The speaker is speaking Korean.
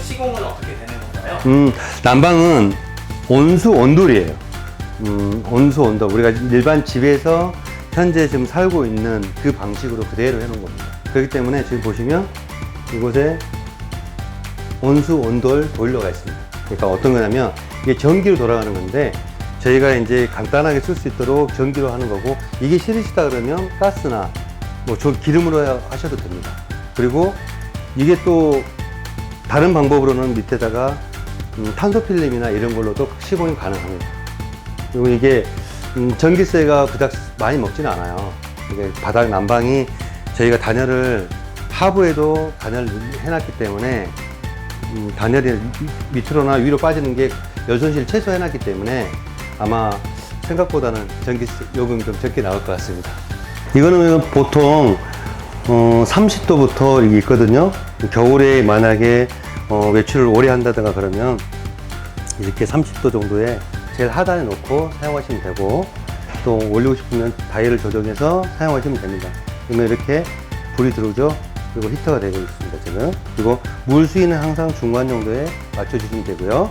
시공은 어떻게 되는 건가요? 음, 난방은 온수 온돌이에요. 음, 온수 온돌. 우리가 일반 집에서 현재 지금 살고 있는 그 방식으로 그대로 해놓은 겁니다. 그렇기 때문에 지금 보시면 이곳에 온수 온돌 보일러가 있습니다. 그러니까 어떤 거냐면 이게 전기로 돌아가는 건데 저희가 이제 간단하게 쓸 수 있도록 전기로 하는 거고 이게 싫으시다 그러면 가스나 뭐저 기름으로 하셔도 됩니다. 그리고 이게 또 다른 방법으로는 밑에다가 음, 탄소 필름이나 이런 걸로도 시공이 가능합니다. 그리고 이게 음, 전기세가 그닥 많이 먹지는 않아요. 이게 바닥 난방이 저희가 단열을 하부에도 단열을 해놨기 때문에 음, 단열이 밑으로나 위로 빠지는 게 열손실 최소해놨기 때문에 아마 생각보다는 전기세 요금이 좀 적게 나올 것 같습니다. 이거는 보통 어, 30도부터 이게 있거든요. 겨울에 만약에 어, 외출을 오래 한다든가 그러면 이렇게 30도 정도에 제일 하단에 놓고 사용하시면 되고 또 올리고 싶으면 다이얼을 조정해서 사용하시면 됩니다. 그러면 이렇게 불이 들어오죠. 그리고 히터가 되고 있습니다. 지금 그리고 물 수위는 항상 중간 정도에 맞춰주시면 되고요.